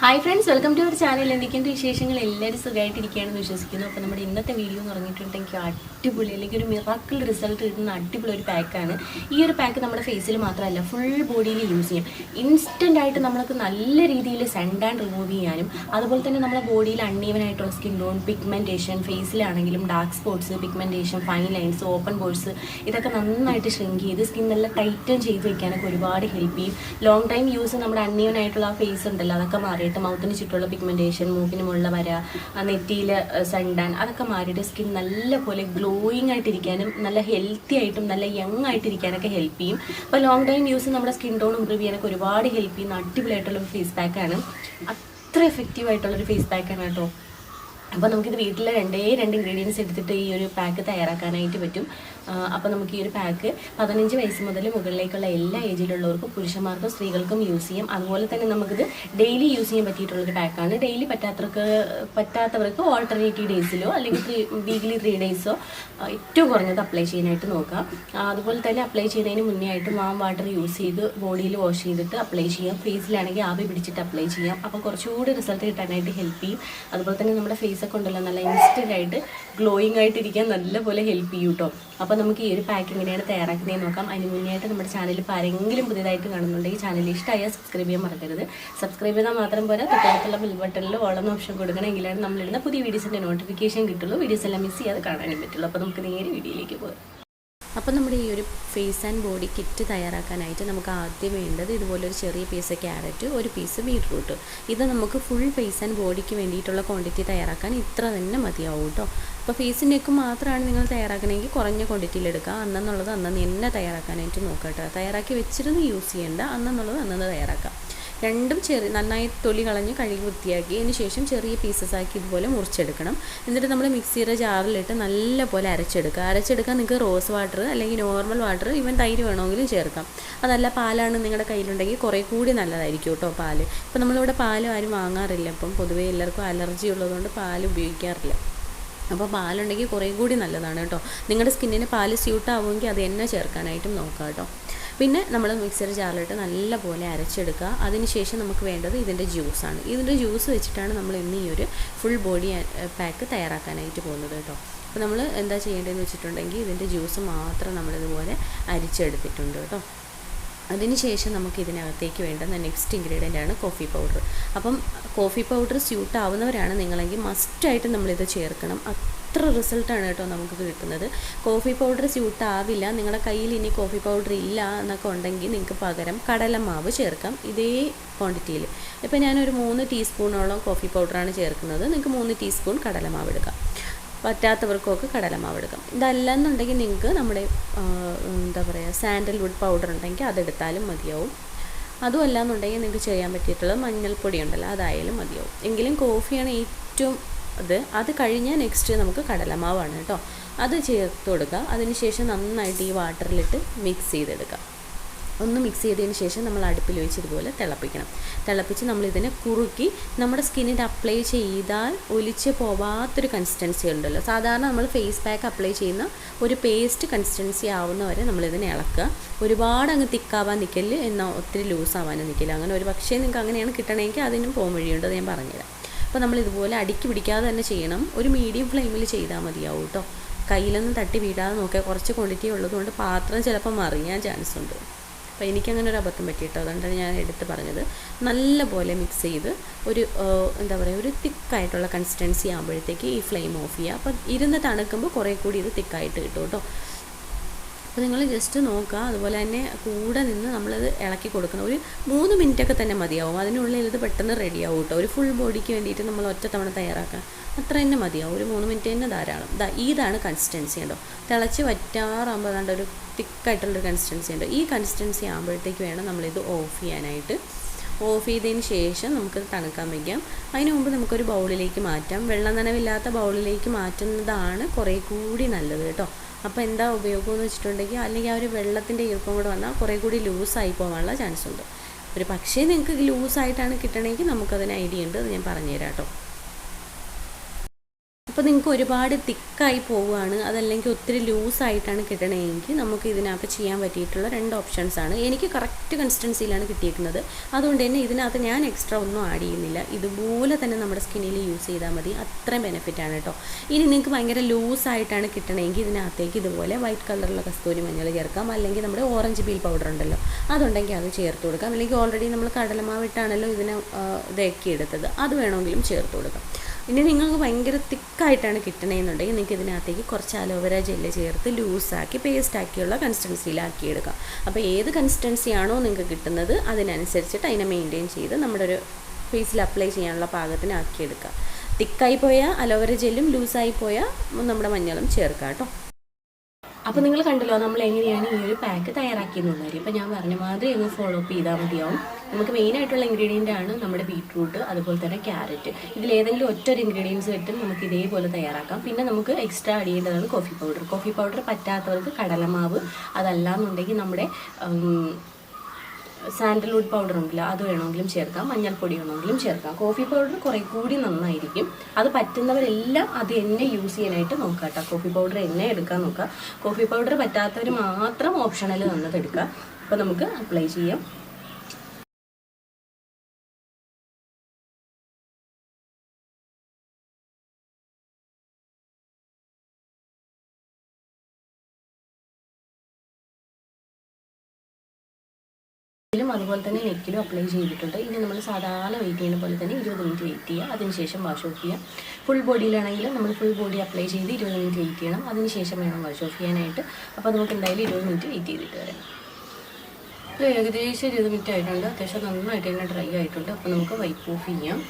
Hi friends welcome to our channel എന്തൊക്കെയുണ്ട് വിശേഷങ്ങൾ? എല്ലാവരും സുഖമായിട്ടിരിക്കുകയാണെന്ന് വിശ്വസിക്കുന്നു. അപ്പോൾ നമ്മുടെ ഇന്നത്തെ വീഡിയോ എന്ന് പറഞ്ഞിട്ടുണ്ടെങ്കിൽ അടിപൊളി അല്ലെങ്കിൽ ഒരു മിറാക്കിൾ റിസൾട്ട് കിട്ടുന്ന അടിപൊളി ഒരു പാക്കാണ് ഈ ഒരു പാക്ക് നമ്മുടെ ഫേസിൽ മാത്രമല്ല ഫുൾ ബോഡിയിൽ യൂസ് ചെയ്യും. ഇൻസ്റ്റന്റ് ആയിട്ട് നമ്മൾക്ക് നല്ല രീതിയിൽ സെൻഡ് ആൻഡ് റിമൂവ് ചെയ്യാനും അതുപോലെ തന്നെ നമ്മുടെ ബോഡിയിൽ അൺഈവൻ ആയിട്ടുള്ള skin tone pigmentation ഫേസിലാണെങ്കിലും dark spots pigmentation fine lines open pores ഇതൊക്കെ നന്നായിട്ട് ഷ്രിങ്ക് ചെയ്ത് സ്കിൻ നല്ല ടൈറ്റൻ ചെയ്ത് വെക്കാനൊക്കെ ഒരുപാട് ഹെൽപ്പ് ചെയ്യും. ലോങ് ടൈം യൂസ് നമ്മുടെ അൺഈവൻ ആയിട്ടുള്ള ആ ഫേസ് ഉണ്ടല്ലോ അതൊക്കെ മാറിയിട്ട് മൗത്തിന് ചുറ്റുള്ള പിഗ്മെന്റേഷൻ മൂക്കിന് മുകളിൽ വര നെറ്റിയിൽ സൺഡാൻ അതൊക്കെ മാറിയിട്ട് സ്കിൻ നല്ല പോലെ ഗ്ലോയിങ് ആയിട്ടിരിക്കാനും നല്ല ഹെൽത്തി ആയിട്ടും നല്ല യങ് ആയിട്ടിരിക്കാനൊക്കെ ഹെൽപ്പ് ചെയ്യും. അപ്പോൾ ലോങ് ടൈം യൂസ് നമ്മുടെ സ്കിൻ ടോൺ ഇമ്പ്രൂവ് ചെയ്യാനൊക്കെ ഒരുപാട് ഹെൽപ്പ് ചെയ്യുന്ന അടിപൊളിയായിട്ടുള്ള ഒരു ഫേസ് പാക്കാണ് അത്ര എഫക്റ്റീവ് ആയിട്ടുള്ളൊരു ഫേസ് പാക്കാണ് കേട്ടോ. അപ്പോൾ നമുക്കിത് വീട്ടിലെ രണ്ടേ രണ്ട് ഇൻഗ്രീഡിയൻസ് എടുത്തിട്ട് ഈ ഒരു പാക്ക് തയ്യാറാക്കാനായിട്ട് പറ്റും. അപ്പോൾ നമുക്ക് ഈ ഒരു പാക്ക് പതിനഞ്ച് വയസ്സ് മുതൽ മുകളിലേക്കുള്ള എല്ലാ ഏജിലുള്ളവർക്കും പുരുഷന്മാർക്കും സ്ത്രീകൾക്കും യൂസ് ചെയ്യാം. അതുപോലെ തന്നെ നമുക്കിത് ഡെയിലി യൂസ് ചെയ്യാൻ പറ്റിയിട്ടുള്ളൊരു പാക്കാണ് ഡെയിലി പറ്റാത്തവർക്ക് പറ്റാത്തവർക്ക് ഓൾട്ടർനേറ്റീവ് ഡേയ്സിലോ അല്ലെങ്കിൽ ത്രീ വീക്ക്ലി ത്രീ ഡേയ്സോ ഏറ്റവും കുറഞ്ഞത് അപ്ലൈ ചെയ്യാനായിട്ട് നോക്കാം. അതുപോലെ തന്നെ അപ്ലൈ ചെയ്യുന്നതിന് മുന്നേ ആയിട്ട് വാം വാട്ടർ യൂസ് ചെയ്ത് ബോഡിയിൽ വാഷ് ചെയ്തിട്ട് അപ്ലൈ ചെയ്യാം. ഫേസിലാണെങ്കിൽ ആവി പിടിച്ചിട്ട് അപ്ലൈ ചെയ്യാം. അപ്പോൾ കുറച്ചുകൂടി റിസൾട്ട് കിട്ടാനായിട്ട് ഹെൽപ്പ് ചെയ്യും. അതുപോലെ തന്നെ നമ്മുടെ ഫേസൊക്കെ ഉണ്ടല്ലോ നല്ല ഇൻസ്റ്റന്റ് ആയിട്ട് ഗ്ലോയിങ് ആയിട്ടിരിക്കാൻ നല്ലപോലെ ഹെൽപ്പ് ചെയ്യും കേട്ടോ അപ്പോൾ നമുക്ക് ഈ ഒരു പാക്ക് എങ്ങനെയാണ് തയ്യാറാക്കുന്നതെന്ന് നോക്കാം. അതിന് മുന്നേയായിട്ട് നമ്മുടെ ചാനൽ ഇപ്പോൾ ആരെങ്കിലും പുതിയതായിട്ട് കാണുന്നുണ്ടെങ്കിൽ ചാനൽ ഇഷ്ടമായാൽ സബ്സ്ക്രൈബ് ചെയ്യാൻ മറക്കരുത്. സബ്സ്ക്രൈബ് ചെയ്താൽ മാത്രം പോരാ തൊട്ടടുത്തുള്ള ബിൽ ബട്ടണിൽ ഓളം ഓപ്ഷൻ കൊടുക്കണമെങ്കിലാണ് നമ്മളിടുന്ന പുതിയ വീഡിയോസിന്റെ നോട്ടിഫിക്കേഷൻ കിട്ടുള്ളൂ. വീഡിയോസ് എല്ലാം മിസ് ചെയ്യാതെ കാണാനും പറ്റുള്ളൂ. അപ്പോൾ നമുക്ക് നേരെ വീഡിയോയിലേക്ക് പോകാം. അപ്പോൾ നമ്മുടെ ഈ ഒരു ഫേസ് ആൻഡ് ബോഡി കിറ്റ് തയ്യാറാക്കാനായിട്ട് നമുക്ക് ആദ്യം വേണ്ടത് ഇതുപോലെ ഒരു ചെറിയ പീസ് ക്യാരറ്റ് ഒരു പീസ് ബീട്രൂട്ട് ഇത് നമുക്ക് ഫുൾ ഫേസ് ആൻഡ് ബോഡിക്ക് വേണ്ടിയിട്ടുള്ള ക്വാണ്ടിറ്റി തയ്യാറാക്കാൻ ഇത്ര തന്നെ മതിയാവും കേട്ടോ അപ്പോൾ ഫേസിന്റെയൊക്കെ മാത്രമാണ് നിങ്ങൾ തയ്യാറാക്കണമെങ്കിൽ കുറഞ്ഞ ക്വാണ്ടിറ്റിയിൽ എടുക്കുക. അന്നെന്നുള്ളത് അന്നു തന്നെ തയ്യാറാക്കാനായിട്ട് നോക്കാം കേട്ടോ തയ്യാറാക്കി വെച്ചിരുന്ന് യൂസ് ചെയ്യേണ്ട. അന്നെന്നുള്ളത് അന്നു തയ്യാറാക്കാം. രണ്ടും ചെറിയ നന്നായി തൊലി കളഞ്ഞ് കഴുകി വൃത്തിയാക്കി അതിന് ശേഷം ചെറിയ പീസസ് ആക്കി ഇതുപോലെ മുറിച്ചെടുക്കണം. എന്നിട്ട് നമ്മൾ മിക്സിയുടെ ജാറിലിട്ട് നല്ലപോലെ അരച്ചെടുക്കുക. അരച്ചെടുക്കാൻ നിങ്ങൾക്ക് റോസ് വാട്ടർ അല്ലെങ്കിൽ നോർമൽ വാട്ടർ ഇവൻ തൈര് വേണമെങ്കിലും ചേർക്കാം. അതല്ല പാലാണ് നിങ്ങളുടെ കയ്യിലുണ്ടെങ്കിൽ കുറേ കൂടി നല്ലതായിരിക്കും കേട്ടോ പാൽ. ഇപ്പം നമ്മളിവിടെ പാൽ ആരും വാങ്ങാറില്ല. അപ്പം പൊതുവേ എല്ലാവർക്കും അലർജി ഉള്ളതുകൊണ്ട് പാൽ ഉപയോഗിക്കാറില്ല. അപ്പോൾ പാലുണ്ടെങ്കിൽ കുറേ കൂടി നല്ലതാണ് കേട്ടോ. നിങ്ങളുടെ സ്കിന്നിന് പാൽ സ്യൂട്ട് ആവുമെങ്കിൽ അത് തന്നെ ചേർക്കാനായിട്ടും നോക്കാം കേട്ടോ. പിന്നെ നമ്മൾ മിക്സർ ജാറിലിട്ട് നല്ലപോലെ അരച്ചെടുക്കുക. അതിനുശേഷം നമുക്ക് വേണ്ടത് ഇതിന്റെ ജ്യൂസാണ്. ഇതിന്റെ ജ്യൂസ് വെച്ചിട്ടാണ് നമ്മൾ ഇന്ന് ഈ ഒരു ഫുൾ ബോഡി പാക്ക് തയ്യാറാക്കാനായിട്ട് പോകുന്നത് കേട്ടോ. അപ്പോൾ നമ്മൾ എന്താ ചെയ്യേണ്ടതെന്ന് വെച്ചിട്ടുണ്ടെങ്കിൽ ഇതിന്റെ ജ്യൂസ് മാത്രം നമ്മളിതുപോലെ അരിച്ചെടുത്തിട്ടുണ്ട് കേട്ടോ. അതിനുശേഷം നമുക്ക് ഇതിനകത്തേക്ക് വേണ്ടുന്ന നെക്സ്റ്റ് ഇൻഗ്രീഡിയന്റ് ആണ് കോഫി പൗഡർ അപ്പം കോഫി പൗഡർ സ്യൂട്ട് ആവുന്നവരാണ് നിങ്ങളെങ്കിൽ മസ്റ്റായിട്ട് നമ്മളിത് ചേർക്കണം. അത്ര റിസൾട്ടാണ് കേട്ടോ നമുക്ക് കിട്ടുന്നത്. കോഫി പൗഡർ സ്യൂട്ട് ആവില്ല നിങ്ങളുടെ കയ്യിൽ ഇനി കോഫി പൗഡർ ഇല്ല എന്നൊക്കെ ഉണ്ടെങ്കിൽ നിങ്ങൾക്ക് പകരം കടലമാവ് ചേർക്കാം. ഇതേ ക്വാണ്ടിറ്റിയിൽ. ഇപ്പോൾ ഞാനൊരു മൂന്ന് ടീസ്പൂണോളം കോഫി പൗഡറാണ് ചേർക്കുന്നത്. നിങ്ങൾക്ക് മൂന്ന് ടീസ്പൂൺ കടലമാവ് എടുക്കാം. പറ്റാത്തവർക്കൊക്കെ കടലമാവ് എടുക്കാം. ഇതല്ലെന്നുണ്ടെങ്കിൽ നിങ്ങൾക്ക് നമ്മുടെ എന്താ പറയുക സാൻഡൽവുഡ് പൗഡർ ഉണ്ടെങ്കിൽ അതെടുത്താലും മതിയാവും. അതുമല്ല എന്നുണ്ടെങ്കിൽ നിങ്ങൾക്ക് ചെയ്യാൻ പറ്റിയിട്ടുള്ള മഞ്ഞൾപ്പൊടി ഉണ്ടല്ലോ അതായാലും മതിയാവും. എങ്കിലും കോഫിയാണ് ഏറ്റവും ഇത് അത് കഴിഞ്ഞാൽ നെക്സ്റ്റ് നമുക്ക് കടലമാവാണ് കേട്ടോ അത് ചേർത്ത് കൊടുക്കുക. അതിനുശേഷം നന്നായിട്ട് ഈ വാട്ടറിലിട്ട് മിക്സ് ചെയ്തെടുക്കുക. ഒന്ന് മിക്സ് ചെയ്തതിന് ശേഷം നമ്മൾ അടുപ്പിൽ വെച്ച് ഇതുപോലെ തിളപ്പിക്കണം. തിളപ്പിച്ച് നമ്മളിതിനെ കുറുക്കി നമ്മുടെ സ്കിന്നിൽ അപ്ലൈ ചെയ്താൽ ഒലിച്ച് പോവാത്തൊരു കൺസിസ്റ്റൻസി ഉണ്ടല്ലോ. സാധാരണ നമ്മൾ ഫേസ് പാക്ക് അപ്ലൈ ചെയ്യുന്ന ഒരു പേസ്റ്റ് കൺസിസ്റ്റൻസി ആവുന്നവരെ നമ്മളിതിനെ ഇളക്കുക. ഒരുപാട് അങ്ങ് തിക്കാവാൻ നിൽക്കൽ എന്നാൽ ഒത്തിരി ലൂസ് ആവാനും നിൽക്കില്ല അങ്ങനെ ഒരു പക്ഷേ നിങ്ങൾക്ക് അങ്ങനെയാണ് കിട്ടണമെങ്കിൽ അതിനും പോകാൻ വഴിയുണ്ട് അത് ഞാൻ പറഞ്ഞുതരാം. അപ്പോൾ നമ്മൾ ഇതുപോലെ അടുക്കി പിടിക്കാതെ തന്നെ ചെയ്യണം. ഒരു മീഡിയം ഫ്ലെയിമിൽ ചെയ്താൽ മതിയാവും കേട്ടോ കയ്യിലൊന്നും തട്ടി വീഴാതെ നോക്കിയാൽ കുറച്ച് ക്വാണ്ടിറ്റി ഉള്ളതുകൊണ്ട് പാത്രം ചിലപ്പോൾ മറിയാൻ ചാൻസ് ഉണ്ട്. അപ്പോൾ എനിക്കങ്ങനെ ഒരു അബദ്ധം പറ്റിയിട്ടോ? അതുകൊണ്ടാണ് ഞാൻ എടുത്ത് പറഞ്ഞത്. നല്ലപോലെ മിക്സ് ചെയ്ത് ഒരു എന്താ പറയുക ഒരു തിക്കായിട്ടുള്ള കൺസിസ്റ്റൻസി ആകുമ്പോഴത്തേക്ക് ഈ ഫ്ലെയിം ഓഫ് ചെയ്യുക അപ്പോൾ ഇരുന്ന് തണുക്കുമ്പോൾ കുറേ കൂടി ഇത് തിക്കായിട്ട് കിട്ടും കേട്ടോ അപ്പോൾ നിങ്ങൾ ജസ്റ്റ് നോക്കുക. അതുപോലെ തന്നെ കൂടെ നിന്ന് നമ്മളത് ഇളക്കി കൊടുക്കണം. ഒരു മൂന്ന് മിനിറ്റൊക്കെ തന്നെ മതിയാവും. അതിനുള്ളിൽ ഇത് പെട്ടെന്ന് റെഡിയാവും കേട്ടോ. ഒരു ഫുൾ ബോഡിക്ക് വേണ്ടിയിട്ട് നമ്മൾ ഒറ്റ തവണ തയ്യാറാക്കാം അത്ര തന്നെ മതിയാവും. ഒരു മൂന്ന് മിനിറ്റ് തന്നെ ധാരാളം. ദാ ഇതാണ് കൺസിസ്റ്റൻസി കേട്ടോ. തിളച്ച് വറ്റാറാകുമ്പോൾ ഒരു തിക്കായിട്ടുള്ളൊരു കൺസിസ്റ്റൻസി ഉണ്ട്? ഈ കൺസിസ്റ്റൻസി ആകുമ്പോഴത്തേക്ക് വേണം നമ്മളിത് ഓഫ് ചെയ്യാനായിട്ട്. ഓഫ് ചെയ്തതിന് ശേഷം നമുക്കത് തണുക്കാൻ വയ്ക്കാം. അതിനു മുമ്പ് നമുക്കൊരു ബൗളിലേക്ക് മാറ്റാം. വെള്ളം നനവില്ലാത്ത ബൗളിലേക്ക് മാറ്റുന്നതാണ് കുറേ കൂടി നല്ലത് കേട്ടോ. അപ്പോൾ എന്താ ഉപയോഗം എന്ന് വെച്ചിട്ടുണ്ടെങ്കിൽ അല്ലെങ്കിൽ ആ ഒരു വെള്ളത്തിന്റെ ഈർപ്പം കൂടെ വന്നാൽ കുറേ കൂടി ലൂസായി പോകാനുള്ള ചാൻസ് ഉണ്ട് ഒരു പക്ഷേ നിങ്ങൾക്ക് ലൂസായിട്ടാണ് കിട്ടണമെങ്കിൽ നമുക്കതിന് ഐഡിയ ഉണ്ട്. അത് ഞാൻ പറഞ്ഞുതരാം കേട്ടോ. അപ്പോൾ നിങ്ങൾക്ക് ഒരുപാട് തിക്കായി പോവുകയാണ് അതല്ലെങ്കിൽ ഒത്തിരി ലൂസായിട്ടാണ് കിട്ടണമെങ്കിൽ നമുക്ക് ഇതിനകത്ത് ചെയ്യാൻ പറ്റിയിട്ടുള്ള രണ്ട് ഓപ്ഷൻസ് ആണ്. എനിക്ക് കറക്റ്റ് കൺസിസ്റ്റൻസിയിലാണ് കിട്ടിയിരിക്കുന്നത് അതുകൊണ്ട് തന്നെ ഇതിനകത്ത് ഞാൻ എക്സ്ട്രാ ഒന്നും ആഡ് ചെയ്യുന്നില്ല. ഇതുപോലെ തന്നെ നമ്മുടെ സ്കിന്നിൽ യൂസ് ചെയ്താൽ മതി. അത്രയും ബെനിഫിറ്റ് ആണ് കേട്ടോ ഇനി നിങ്ങൾക്ക് ഭയങ്കര ലൂസായിട്ടാണ് കിട്ടണമെങ്കിൽ ഇതിനകത്തേക്ക് ഇതുപോലെ വൈറ്റ് കളറുള്ള കസ്തൂരി മഞ്ഞൾ ചേർക്കാം. അല്ലെങ്കിൽ നമ്മുടെ ഓറഞ്ച് പീൽ പൗഡർ ഉണ്ടല്ലോ. അതുണ്ടെങ്കിൽ അത് ചേർത്ത് കൊടുക്കാം. അല്ലെങ്കിൽ ഓൾറെഡി നമ്മൾ കടലമാവിട്ടാണല്ലോ ഇതിനെ ഇതാക്കി എടുത്തത്. അത് വേണമെങ്കിലും ചേർത്ത് കൊടുക്കാം. ഇനി നിങ്ങൾക്ക് ഭയങ്കര തിക്കായിട്ടാണ് കിട്ടണമെന്നുണ്ടെങ്കിൽ നിങ്ങൾക്ക് ഇതിനകത്തേക്ക് കുറച്ച് അലോവേര ജെല്ല് ചേർത്ത് ലൂസാക്കി പേസ്റ്റാക്കിയുള്ള കൺസിസ്റ്റൻസിയിലാക്കി എടുക്കാം. അപ്പോൾ ഏത് കൺസിസ്റ്റൻസിയാണോ നിങ്ങൾക്ക് കിട്ടുന്നത് അതിനനുസരിച്ചിട്ട് അതിനെ മെയിന്റെയിൻ ചെയ്ത് നമ്മുടെ ഒരു ഫേസിൽ അപ്ലൈ ചെയ്യാനുള്ള പാകത്തിന് ആക്കിയെടുക്കുക തിക്കായി പോയാൽ അലോവേര ജെല്ലും ലൂസായി പോയാൽ നമ്മുടെ മഞ്ഞളും ചേർക്കാം കേട്ടോ. അപ്പോൾ നിങ്ങൾ കണ്ടല്ലോ നമ്മൾ എങ്ങനെയാണ് ഈ ഒരു പാക്ക് തയ്യാറാക്കിയെന്നുള്ള കാര്യം ഇപ്പോൾ ഞാൻ പറഞ്ഞ മാതിരി ഒന്ന് ഫോളോ അപ്പ് ചെയ്താൽ മതിയാവും. നമുക്ക് മെയിൻ ആയിട്ടുള്ള ഇൻഗ്രീഡിയന്റ് ആണ് നമ്മുടെ ബീട്രൂട്ട് അതുപോലെ തന്നെ ക്യാരറ്റ് ഇതിൽ ഏതെങ്കിലും ഒറ്റ ഒരു ഇൻഗ്രീഡിയൻസ് കിട്ടും നമുക്ക് ഇതേപോലെ തയ്യാറാക്കാം. പിന്നെ നമുക്ക് എക്സ്ട്രാ ആഡ് ചെയ്യേണ്ടതാണ് കോഫി പൗഡർ കോഫി പൗഡർ പറ്റാത്തവർക്ക് കടലമാവ് അതല്ലാന്നുണ്ടെങ്കിൽ നമ്മുടെ സാൻഡൽവുഡ് പൗഡർ ഉണ്ടല്ലോ അത് വേണമെങ്കിലും ചേർക്കാം മഞ്ഞൾപ്പൊടി വേണമെങ്കിലും ചേർക്കാം. കോഫി പൗഡർ കുറെ കൂടി നന്നായിരിക്കും. അത് പറ്റുന്നവരെല്ലാം അത് എന്നെ യൂസ് ചെയ്യാനായിട്ട് നോക്കുക കേട്ടോ. കോഫി പൗഡർ എന്നെ എടുക്കാൻ നോക്കുക. കോഫി പൗഡർ പറ്റാത്തവർ മാത്രം ഓപ്ഷണൽ തന്നത് എടുക്കുക. അപ്പോൾ നമുക്ക് അപ്ലൈ ചെയ്യാം ും. അതുപോലെ തന്നെ നെക്കിലും അപ്ലൈ ചെയ്തിട്ടുണ്ട്. ഇനി നമ്മൾ സാധാരണ വെയിറ്റ് ചെയ്യുന്ന പോലെ തന്നെ ഇരുപത് മിനിറ്റ് വെയിറ്റ് ചെയ്യുക. അതിനുശേഷം വാഷ് ഓഫ് ചെയ്യുക. ഫുൾ ബോഡിയിലാണെങ്കിൽ നമ്മൾ ഫുൾ ബോഡി അപ്ലൈ ചെയ്ത് ഇരുപത് മിനിറ്റ് വെയിറ്റ് ചെയ്യണം. അതിനുശേഷം വേണം വാഷ് ഓഫ് ചെയ്യാനായിട്ട്. അപ്പോൾ നമുക്ക് എന്തായാലും ഇരുപത് മിനിറ്റ് വെയിറ്റ് ചെയ്തിട്ട് വരാം. ഏകദേശം ഇരുപത് മിനിറ്റ് ആയിട്ടുണ്ട്. അത്യാവശ്യം നന്നായിട്ട് തന്നെ ഡ്രൈ ആയിട്ടുണ്ട്. അപ്പോൾ നമുക്ക് വൈപ്പ് ഓഫ് ചെയ്യാം.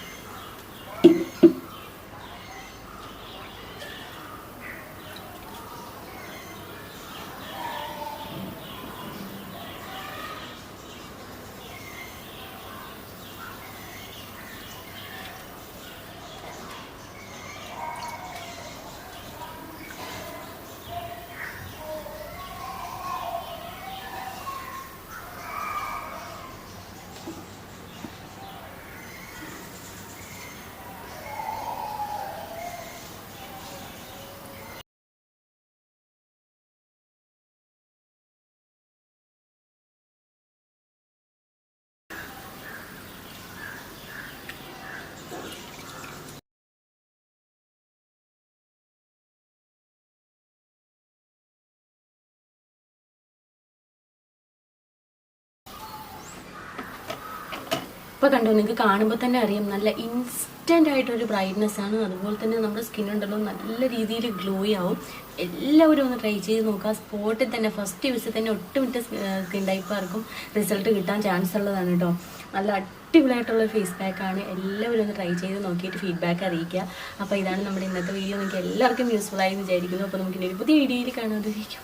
ഇപ്പോൾ കണ്ടോ നിങ്ങൾക്ക് കാണുമ്പോൾ തന്നെ അറിയാം നല്ല ഇൻസ്റ്റന്റ് ആയിട്ടൊരു ബ്രൈറ്റ്നെസ് ആണ്. അതുപോലെ തന്നെ നമ്മുടെ സ്കിൻ ഉണ്ടല്ലോ നല്ല രീതിയിൽ ഗ്ലോ ആവും. എല്ലാവരും ഒന്ന് ട്രൈ ചെയ്ത് നോക്കുക സ്പോട്ടിൽ തന്നെ ഫസ്റ്റ് യൂസിൽ തന്നെ ഒട്ടുമിറ്റ സ്കിൻ ടൈപ്പാർക്കും റിസൾട്ട് കിട്ടാൻ ചാൻസ് ഉള്ളതാണ് കേട്ടോ. നല്ല അടിപൊളിയായിട്ടുള്ള ഫേസ് പാക്കാണ് എല്ലാവരും ഒന്ന് ട്രൈ ചെയ്ത് നോക്കിയിട്ട് ഫീഡ്ബാക്ക് അറിയിക്കുക. അപ്പോൾ ഇതാണ് നമ്മുടെ ഇന്നത്തെ വീഡിയോ നിങ്ങൾക്ക് എല്ലാവർക്കും യൂസ്ഫുൾ ആയി വിചാരിക്കുന്നു. അപ്പോൾ നമുക്ക് ഇനി ഒരു പുതിയ വീഡിയോയിൽ കാണാതിരിക്കും